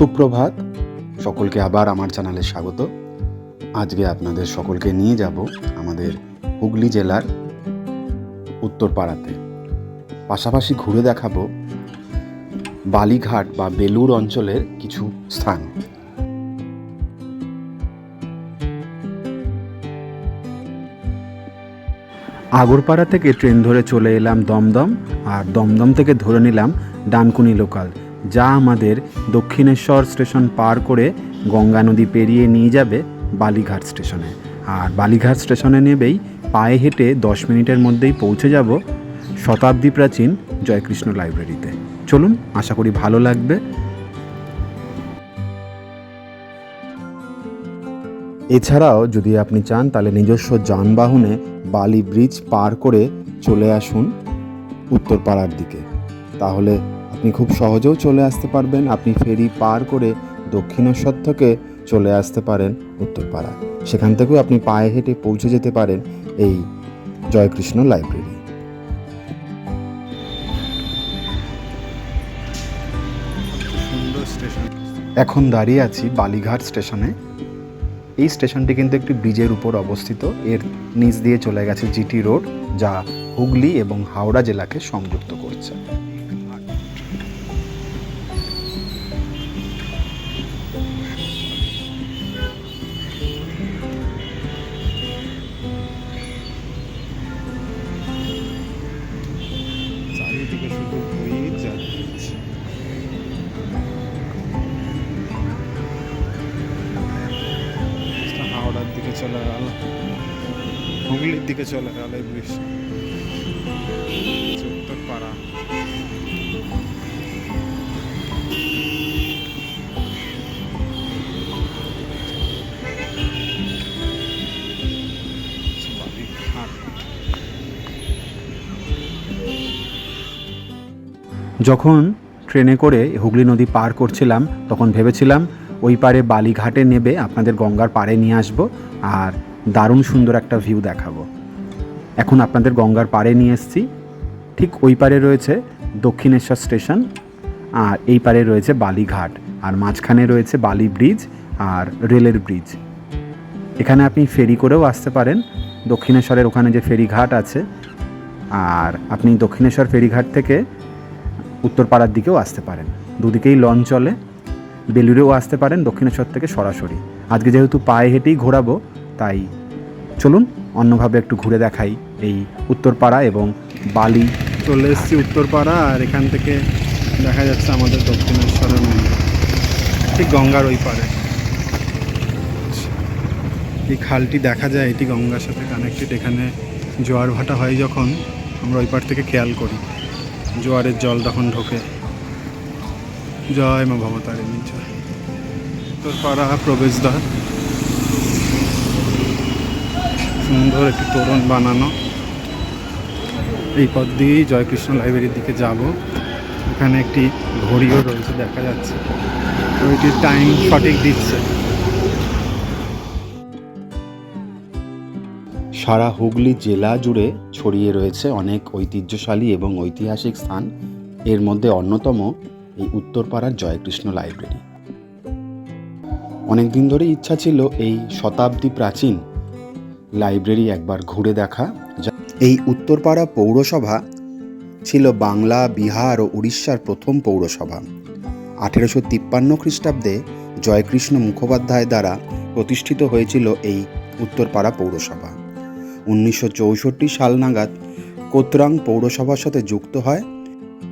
সুপ্রভাত। সকলকে আবার আমার চ্যানেলে স্বাগত। আজকে আপনাদের সকলকে নিয়ে যাব আমাদের হুগলি জেলার উত্তরপাড়াতে। পাশাপাশি ঘুরে দেখাবো বালিঘাট বা বেলুর অঞ্চলের কিছু স্থান। আগরপাড়া থেকে ট্রেন ধরে চলে এলাম দমদম, আর দমদম থেকে ধরে নিলাম ডানকুনি লোকাল। যা আমাদের দক্ষিণেশ্বর স্টেশন পার করে গঙ্গা নদী পেরিয়ে নিয়ে যাবে বালিঘাট স্টেশনে। আর বালিঘাট স্টেশনে নেবেই পায়ে হেঁটে দশ মিনিটের মধ্যেই পৌঁছে যাব শতাব্দী প্রাচীন জয়কৃষ্ণ লাইব্রেরিতে। চলুন, আশা করি ভালো লাগবে। এছাড়াও যদি আপনি চান, তাহলে নিজস্ব যানবাহনে বালি ব্রিজ পার করে চলে আসুন উত্তরপাড়ার দিকে। তাহলে আপনি খুব সহজেও চলে আসতে পারবেন। আপনি ফেরি পার করে দক্ষিণেশ্বর থেকে চলে আসতে পারেন উত্তরপাড়া সেখান থেকেও আপনি পায়ে হেঁটে পৌঁছে যেতে পারেন এই জয়কৃষ্ণ লাইব্রেরি। এখন দাঁড়িয়ে আছি বালিঘাট স্টেশনে। এই স্টেশনটি কিন্তু একটি ব্রিজের উপর অবস্থিত। এর নিচ দিয়ে চলে গেছে জিটি রোড, যা হুগলি এবং হাওড়া জেলাকে সংযুক্ত করছে। হুগলির দিকে চলে গেল এই যখন ট্রেনে করে হুগলি নদী পার করছিলাম, তখন ভেবেছিলাম ওই পারে বালিঘাটে নেবে আপনাদের গঙ্গার পাড়ে নিয়ে আসব, আর দারুণ সুন্দর একটা ভিউ দেখাবো। এখন আপনাদের গঙ্গার পাড়ে নিয়ে এসেছি। ঠিক ওই পারে রয়েছে দক্ষিণেশ্বর স্টেশন, আর এই পারে রয়েছে বালিঘাট, আর মাঝখানে রয়েছে বালি ব্রিজ আর রেলের ব্রিজ। এখানে আপনি ফেরি করেও আসতে পারেন। দক্ষিণেশ্বরের ওখানে যে ফেরিঘাট আছে, আর আপনি দক্ষিণেশ্বর ফেরিঘাট থেকে উত্তরপাড়ার দিকেও আসতে পারেন। দুদিকেই লঞ্চ চলে। বেলুড়েও আসতে পারেন দক্ষিণেশ্বর থেকে সরাসরি। আজকে যেহেতু পায়ে হেঁটেই ঘোরাবো তাই চলুন অন্যভাবে একটু ঘুরে দেখাই এই উত্তরপাড়া এবং বালি। চলে এসেছি উত্তরপাড়া আর এখান থেকে দেখা যাচ্ছে আমাদের দক্ষিণেশ্বরের মন্দির। ঠিক গঙ্গার ওই পারে। এই খালটি দেখা যায়, এটি গঙ্গার সাথে কানেক্টেড এখানে জোয়ার ভাটা হয় যখন আমরা ওই পার থেকে খেয়াল করি। জোয়ারের জল তখন ঢোকে। জয় মা ভবতারিণী জয়। উত্তরপাড়া প্রবেশদ্বার। সুন্দর একটি তোরণ বানানো। এই পথ দিয়েই জয়কৃষ্ণ লাইব্রেরির দিকে যাব। এখানে একটি ঘড়িও রয়েছে, দেখা যাচ্ছে। ঘড়িটির টাইম সঠিক দিচ্ছে। সারা হুগলি জেলা জুড়ে ছড়িয়ে রয়েছে অনেক ঐতিহ্যশালী এবং ঐতিহাসিক স্থান। এর মধ্যে অন্যতম এই উত্তরপাড়ার জয়কৃষ্ণ লাইব্রেরি। অনেক দিন ধরে ইচ্ছা ছিল এই শতাব্দী প্রাচীন লাইব্রেরি একবার ঘুরে দেখা। এই উত্তরপাড়া পৌরসভা ছিল বাংলা, বিহার ও উড়িষ্যার প্রথম পৌরসভা। আঠেরোশো তিপ্পান্ন খ্রিস্টাব্দে জয়কৃষ্ণ মুখোপাধ্যায় দ্বারা প্রতিষ্ঠিত হয়েছিল এই উত্তরপাড়া পৌরসভা। উনিশশো চৌষট্টি সাল নাগাদ কোতরাং পৌরসভার সাথে যুক্ত হয়।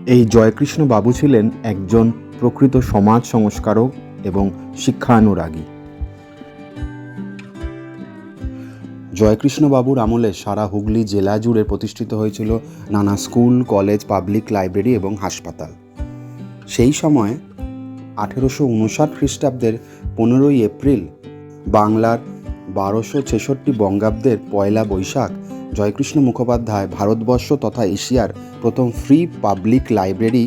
এই জয়কৃষ্ণ বাবু ছিলেন একজন প্রকৃত সমাজ সংস্কারক এবং শিক্ষানুরাগী। জয়কৃষ্ণ বাবুর আমলে সারা হুগলি জেলা জুড়ে প্রতিষ্ঠিত হয়েছিল নানা স্কুল, কলেজ, পাবলিক লাইব্রেরি এবং হাসপাতাল। সেই সময় আঠেরোশো উনষাট খ্রিস্টাব্দের পনেরোই এপ্রিল বাংলার বারোশো ছেষট্টি বঙ্গাব্দের পয়লা বৈশাখ জয়কৃষ্ণ মুখোপাধ্যায় ভারতবর্ষ তথা এশিয়ার প্রথম ফ্রি পাবলিক লাইব্রেরি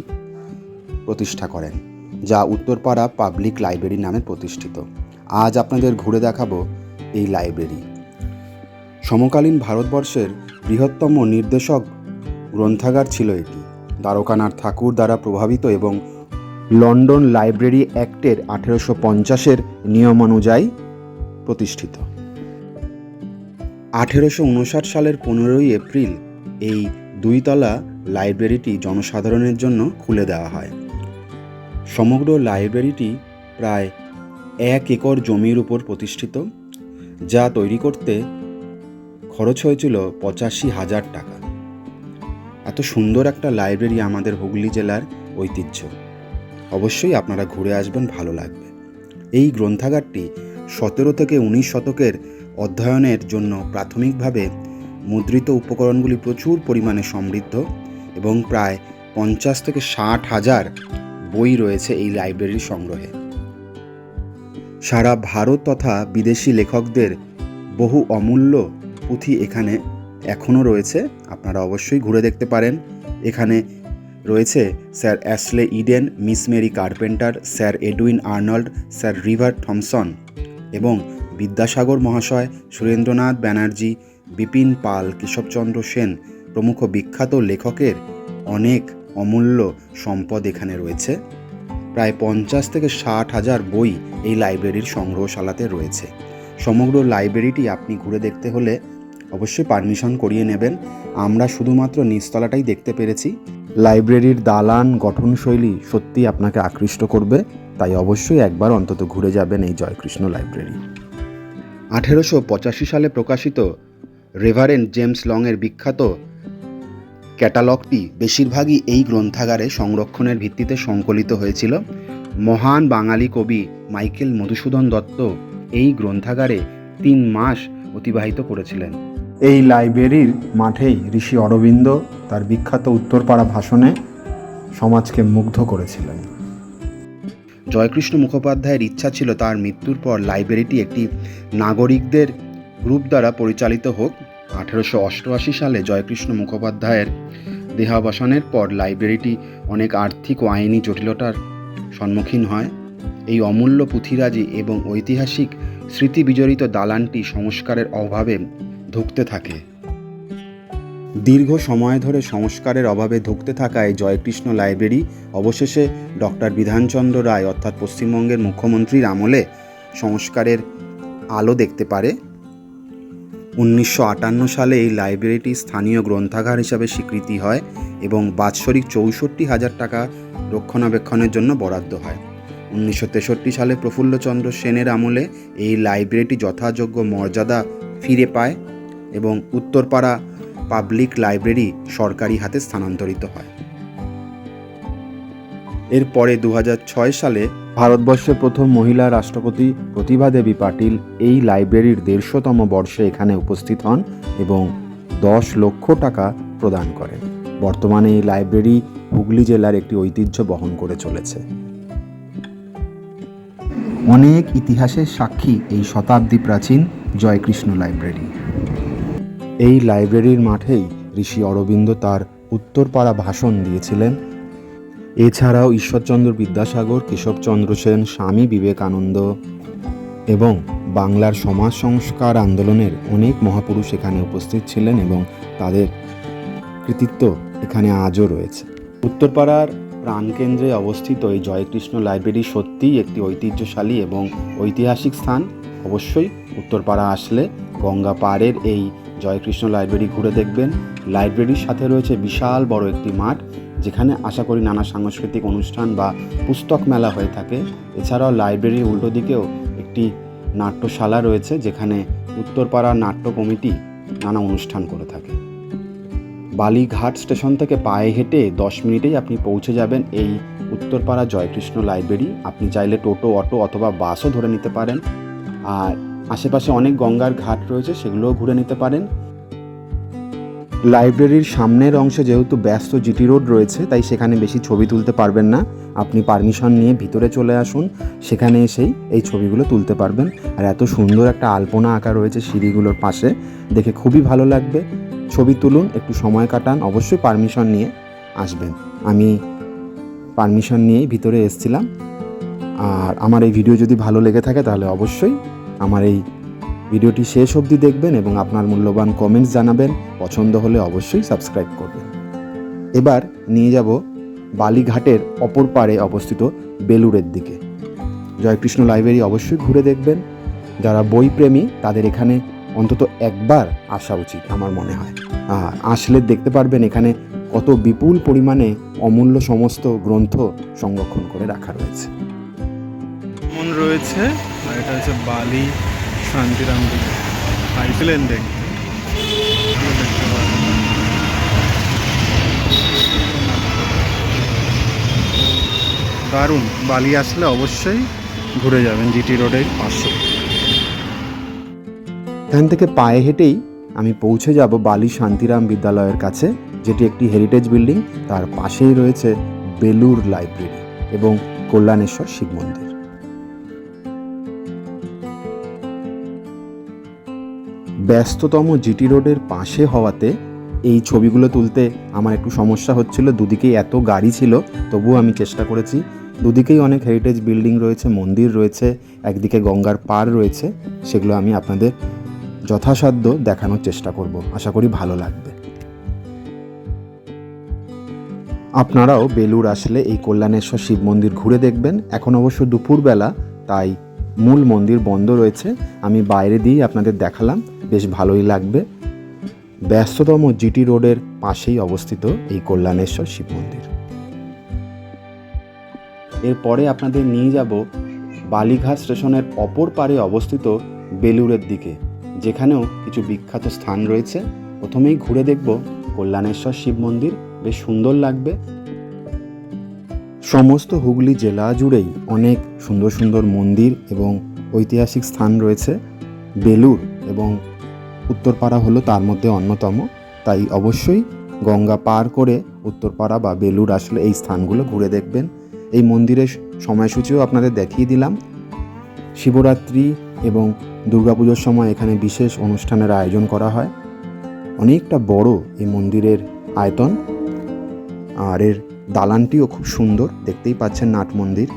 প্রতিষ্ঠা করেন, যা উত্তরপাড়া পাবলিক লাইব্রেরি নামে প্রতিষ্ঠিত। আজ আপনাদের ঘুরে দেখাবো এই লাইব্রেরি। সমকালীন ভারতবর্ষের বৃহত্তম নির্দেশক গ্রন্থাগার ছিল এটি। দ্বারকানাথ ঠাকুর দ্বারা প্রভাবিত এবং লন্ডন লাইব্রেরি অ্যাক্টের আঠেরোশো পঞ্চাশের নিয়মানুযায়ী প্রতিষ্ঠিত। আঠেরোশো উনষাট সালের পনেরোই এপ্রিল এই দুইতলা লাইব্রেরিটি জনসাধারণের জন্য খুলে দেওয়া হয়। সমগ্র লাইব্রেরিটি প্রায় এক একর জমির উপর প্রতিষ্ঠিত, যা তৈরি করতে খরচ হয়েছিল পঁচাশি হাজার টাকা। এত সুন্দর একটা লাইব্রেরি আমাদের হুগলি জেলার ঐতিহ্য। অবশ্যই আপনারা ঘুরে আসবেন, ভালো লাগবে। এই গ্রন্থাগারটি সতেরো থেকে উনিশ শতকের অধ্যয়নের জন্য প্রাথমিকভাবে মুদ্রিত উপকরণগুলি প্রচুর পরিমাণে সমৃদ্ধ এবং প্রায় পঞ্চাশ থেকে ষাট হাজার বই রয়েছে এই লাইব্রেরির সংগ্রহে। সারা ভারত তথা বিদেশি লেখকদের বহু অমূল্য পুঁথি এখানে এখনও রয়েছে, আপনারা অবশ্যই ঘুরে দেখতে পারেন। এখানে রয়েছে sir Ashley Eden, miss Mary Carpenter, sir Edwin Arnold, sir River Thomson এবং বিদ্যাসাগর মহাশয়, সুরেন্দ্রনাথ ব্যানার্জি, বিপিন পাল, কেশবচন্দ্র সেন প্রমুখ বিখ্যাত লেখকের অনেক অমূল্য সম্পদ এখানে রয়েছে। প্রায় পঞ্চাশ থেকে ষাট হাজার বই এই লাইব্রেরির সংগ্রহশালাতে রয়েছে। সমগ্র লাইব্রেরিটি আপনি ঘুরে দেখতে হলে অবশ্যই পারমিশন করিয়ে নেবেন। আমরা শুধুমাত্র নিচতলাটাই দেখতে পেরেছি। লাইব্রেরির দালান, গঠনশৈলী সত্যিই আপনাকে আকৃষ্ট করবে। তাই অবশ্যই একবার অন্তত ঘুরে যাবেন এই জয়কৃষ্ণ লাইব্রেরি। আঠেরোশো পঁচাশি সালে প্রকাশিত রেভারেন্ড জেমস লংয়ের বিখ্যাত ক্যাটালগটি বেশিরভাগই এই গ্রন্থাগারে সংরক্ষণের ভিত্তিতে সংকলিত হয়েছিল। মহান বাঙালি কবি মাইকেল মধুসূদন দত্ত এই গ্রন্থাগারে তিন মাস অতিবাহিত করেছিলেন। এই লাইব্রেরির মাঠেই ঋষি অরবিন্দ তার বিখ্যাত উত্তরপাড়া ভাষণে সমাজকে মুগ্ধ করেছিলেন। জয়কৃষ্ণ মুখোপাধ্যায়ের ইচ্ছা ছিল তার মৃত্যুর পর লাইব্রেরিটি একটি নাগরিকদের গ্রুপ দ্বারা পরিচালিত হোক। আঠেরোশো অষ্টআশি সালে জয়কৃষ্ণ মুখোপাধ্যায়ের দেহাবসানের পর লাইব্রেরিটি অনেক আর্থিক ও আইনি জটিলতার সম্মুখীন হয়। এই অমূল্য পুঁথিরাজি এবং ঐতিহাসিক স্মৃতিবিজড়িত দালানটি সংস্কারের অভাবে ধুঁকতে থাকে। দীর্ঘ সময় ধরে সংস্কারের অভাবে ধুঁকতে থাকা এই জয়কৃষ্ণ লাইব্রেরি অবশেষে ডক্টর বিধানচন্দ্র রায় অর্থাৎ পশ্চিমবঙ্গের মুখ্যমন্ত্রীর আমলে সংস্কারের আলো দেখতে পারে। উনিশশো আটান্ন সালে এই লাইব্রেরিটি স্থানীয় গ্রন্থাগার হিসাবে স্বীকৃতি হয় এবং বাৎসরিক চৌষট্টি হাজার টাকা রক্ষণাবেক্ষণের জন্য বরাদ্দ হয়। উনিশশো তেষট্টি সালে প্রফুল্লচন্দ্র সেনের আমলে এই লাইব্রেরিটি যথাযোগ্য মর্যাদা ফিরে পায়। এবং উত্তরপাড়া পাবলিক লাইব্রেরি সরকারি হাতে স্থানান্তরিত হয়। এরপরে দু হাজার ছয় সালে ভারতবর্ষের প্রথম মহিলা রাষ্ট্রপতি প্রতিভা দেবী পাটিল এই লাইব্রেরির দেড়শোতম বর্ষে এখানে উপস্থিত হন এবং দশ লক্ষ টাকা প্রদান করেন। বর্তমানে এই লাইব্রেরি হুগলি জেলার একটি ঐতিহ্য বহন করে চলেছে। অনেক ইতিহাসের সাক্ষী এই শতাব্দী প্রাচীন জয়কৃষ্ণ লাইব্রেরি। এই লাইব্রেরির মাঠেই ঋষি অরবিন্দ তার উত্তরপাড়া ভাষণ দিয়েছিলেন। এছাড়াও ঈশ্বরচন্দ্র বিদ্যাসাগর, কেশবচন্দ্র সেন, স্বামী বিবেকানন্দ এবং বাংলার সমাজ সংস্কার আন্দোলনের অনেক মহাপুরুষ এখানে উপস্থিত ছিলেন এবং তাদের কৃতিত্ব এখানে আজও রয়েছে। উত্তরপাড়ার প্রাণকেন্দ্রে অবস্থিত এই জয়কৃষ্ণ লাইব্রেরি সত্যিই একটি ঐতিহ্যশালী এবং ঐতিহাসিক স্থান। অবশ্যই উত্তরপাড়া আসলে গঙ্গা পাড়ের এই জয়কৃষ্ণ লাইব্রেরি ঘুরে দেখবেন। লাইব্রেরির সাথে রয়েছে বিশাল বড় একটি মাঠ, যেখানে আশা করি নানা সাংস্কৃতিক অনুষ্ঠান বা পুস্তক মেলা হয়ে থাকে। এছাড়াও লাইব্রেরির উল্টো দিকেও একটি নাট্যশালা রয়েছে, যেখানে উত্তরপাড়া নাট্য কমিটি নানা অনুষ্ঠান করে থাকে। বালিঘাট স্টেশন থেকে পায়ে হেঁটে দশ মিনিটেই আপনি পৌঁছে যাবেন এই উত্তরপাড়া জয়কৃষ্ণ লাইব্রেরি। আপনি চাইলে টোটো, অটো অথবা বাসও ধরে নিতে পারেন। আর আশেপাশে অনেক গঙ্গার ঘাট রয়েছে, সেগুলোও ঘুরে নিতে পারেন। লাইব্রেরির সামনের অংশে যেহেতু ব্যস্ত জিটি রোড রয়েছে, তাই সেখানে বেশি ছবি তুলতে পারবেন না। আপনি পারমিশন নিয়ে ভিতরে চলে আসুন, সেখানে এসেই এই ছবিগুলো তুলতে পারবেন। আর এত সুন্দর একটা আলপনা আঁকা রয়েছে সিঁড়িগুলোর পাশে, দেখে খুবই ভালো লাগবে। ছবি তুলুন, একটু সময় কাটান, অবশ্যই পারমিশন নিয়ে আসবেন। আমি পারমিশন নিয়েই ভিতরে এসছিলাম। আর আমার এই ভিডিও যদি ভালো লেগে থাকে, তাহলে অবশ্যই আমার এই ভিডিওটি শেষ অবধি দেখবেন এবং আপনার মূল্যবান কমেন্টস জানাবেন। পছন্দ হলে অবশ্যই সাবস্ক্রাইব করবেন। এবার নিয়ে যাব বালিঘাটের অপর পাড়ে অবস্থিত বেলুরের দিকে। জয়কৃষ্ণ লাইব্রেরি অবশ্যই ঘুরে দেখবেন। যারা বই প্রেমী তাদের এখানে অন্তত একবার আসা উচিত আমার মনে হয়। আর আসলে দেখতে পারবেন এখানে কত বিপুল পরিমাণে অমূল্য সমস্ত গ্রন্থ সংরক্ষণ করে রাখা রয়েছে। মন রয়েছে, আর এটা হচ্ছে বালি শান্তিরাম আইসলেন দেখতে। দারুণ, বালি আসলে অবশ্যই ঘুরে যাবেন জিটি রোডের পাশে। এখান থেকে পায়ে হেঁটেই আমি পৌঁছে যাব বালি শান্তিরাম বিদ্যালয়ের কাছে, যেটি একটি হেরিটেজ বিল্ডিং তার পাশেই রয়েছে বেলুর লাইব্রেরি এবং কল্যাণেশ্বর শিব মন্দির। ব্যস্ততম জিটি রোডের পাশে হওয়াতে এই ছবিগুলো তুলতে আমার একটু সমস্যা হচ্ছিল। দুদিকেই এত গাড়ি ছিল, তবুও আমি চেষ্টা করেছি। দুদিকেই অনেক হেরিটেজ বিল্ডিং রয়েছে, মন্দির রয়েছে, একদিকে গঙ্গার পার রয়েছে, সেগুলো আমি আপনাদের যথাসাধ্য দেখানোর চেষ্টা করব। আশা করি ভালো লাগবে। আপনারাও বেলুর আসলে এই কল্যাণেশ্বর শিব মন্দির ঘুরে দেখবেন। এখন অবশ্য দুপুরবেলা, তাই মূল মন্দির বন্ধ রয়েছে। আমি বাইরে দিয়েই আপনাদের দেখালাম। বেশ ভালোই লাগবে। ব্যস্ততম জিটি রোডের পাশেই অবস্থিত এই কল্যাণেশ্বর শিব মন্দির। এরপরে আপনাদের নিয়ে যাব বালিঘাট স্টেশনের অপর পারে অবস্থিত বেলুরের দিকে, যেখানেও কিছু বিখ্যাত স্থান রয়েছে। প্রথমেই ঘুরে দেখব কল্যাণেশ্বর শিব মন্দির, বেশ সুন্দর লাগবে। সমস্ত হুগলি জেলা জুড়েই অনেক সুন্দর সুন্দর মন্দির এবং ঐতিহাসিক স্থান রয়েছে। বেলুর এবং উত্তরপাড়া হলো তার মধ্যে অন্যতম। তাই অবশ্যই গঙ্গা পার করে উত্তরপাড়া বা বেলুর আসলে এই স্থানগুলো ঘুরে দেখবেন। এই মন্দিরের সময়সূচিও আপনাদের দেখিয়ে দিলাম। শিবরাত্রি এবং দুর্গাপুজোর সময় এখানে বিশেষ অনুষ্ঠানের আয়োজন করা হয়। অনেকটা বড় এই মন্দিরের আয়তন। আর এর দালানটিও খুব সুন্দর, দেখতেই পাচ্ছেন নাট মন্দির।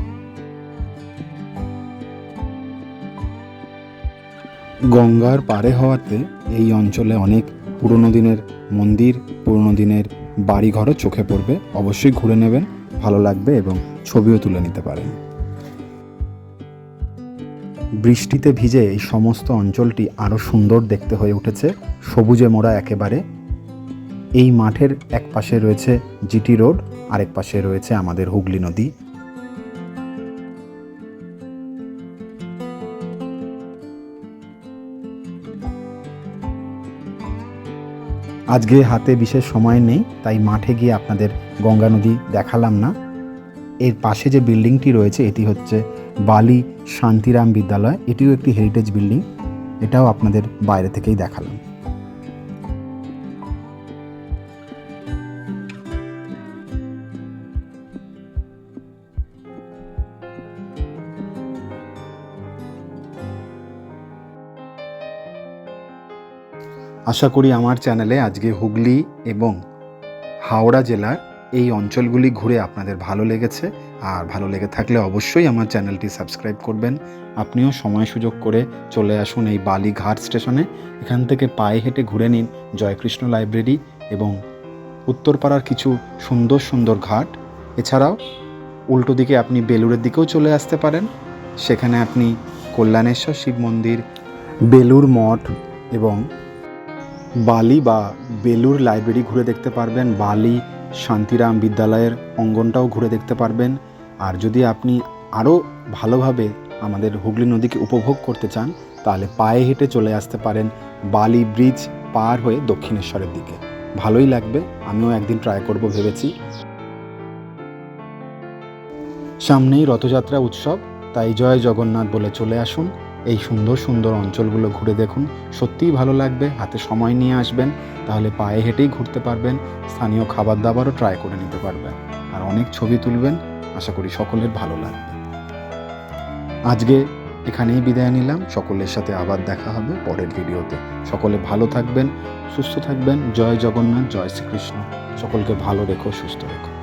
গঙ্গার পারে হওয়াতে এই অঞ্চলে অনেক পুরনো দিনের মন্দির, পুরনো দিনের বাড়িঘরও চোখে পড়বে। অবশ্যই ঘুরে নেবেন, ভালো লাগবে এবং ছবিও তুলে নিতে পারেন। বৃষ্টিতে ভিজে এই সমস্ত অঞ্চলটি আরও সুন্দর দেখতে হয়ে উঠেছে। সবুজে মোড়া একেবারে। এই মাঠের এক পাশে রয়েছে জিটি রোড, আরেক পাশে রয়েছে আমাদের হুগলি নদী। আজকে হাতে বিশেষ সময় নেই, তাই মাঠে গিয়ে আপনাদের গঙ্গা নদী দেখালাম না। এর পাশে যে বিল্ডিংটি রয়েছে, এটি হচ্ছে বালি শান্তিরাম বিদ্যালয়। এটিও একটি হেরিটেজ বিল্ডিং এটাও আপনাদের বাইরে থেকেই দেখালাম। আশা করি আমার চ্যানেলে আজকে হুগলি এবং হাওড়া জেলার এই অঞ্চলগুলি ঘুরে আপনাদের ভালো লেগেছে। আর ভালো লেগে থাকলে অবশ্যই আমার চ্যানেলটি সাবস্ক্রাইব করবেন। আপনিও সময় সুযোগ করে চলে আসুন এই বালিঘাট স্টেশনে। এখান থেকে পায়ে হেঁটে ঘুরে নিন জয়কৃষ্ণ লাইব্রেরি এবং উত্তরপাড়ার কিছু সুন্দর সুন্দর ঘাট। এছাড়াও উল্টো দিকে আপনি বেলুরের দিকেও চলে আসতে পারেন। সেখানে আপনি কল্যাণেশ্বর শিব মন্দির বেলুর মঠ এবং বালি বা বেলুর লাইব্রেরি ঘুরে দেখতে পারবেন। বালি, শান্তিরাম বিদ্যালয়ের অঙ্গনটাও ঘুরে দেখতে পারবেন। আর যদি আপনি আরও ভালোভাবে আমাদের হুগলি নদীকে উপভোগ করতে চান, তাহলে পায়ে হেঁটে চলে আসতে পারেন বালি ব্রিজ পার হয়ে দক্ষিণেশ্বরের দিকে। ভালোই লাগবে, আমিও একদিন ট্রাই করব ভেবেছি। সামনেই রথযাত্রা উৎসব, তাই জয় জগন্নাথ বলে চলে আসুন। এই সুন্দর সুন্দর অঞ্চলগুলো ঘুরে দেখুন। সত্যিই ভালো লাগবে। হাতে সময় নিয়ে আসবেন। তাহলে পায়ে হেঁটেই ঘুরতে পারবেন। স্থানীয় খাবার দাবারও ট্রাই করে নিতে পারবেন। আর অনেক ছবি তুলবেন। আশা করি সকলের ভালো লাগবে। আজকে এখানেই বিদায় নিলাম। সকলের সাথে আবার দেখা হবে পরের ভিডিওতে। সকলে ভালো থাকবেন, সুস্থ থাকবেন। জয় জগন্নাথ, জয় শ্রীকৃষ্ণ। সকলকে ভালো রেখো, সুস্থ রেখো।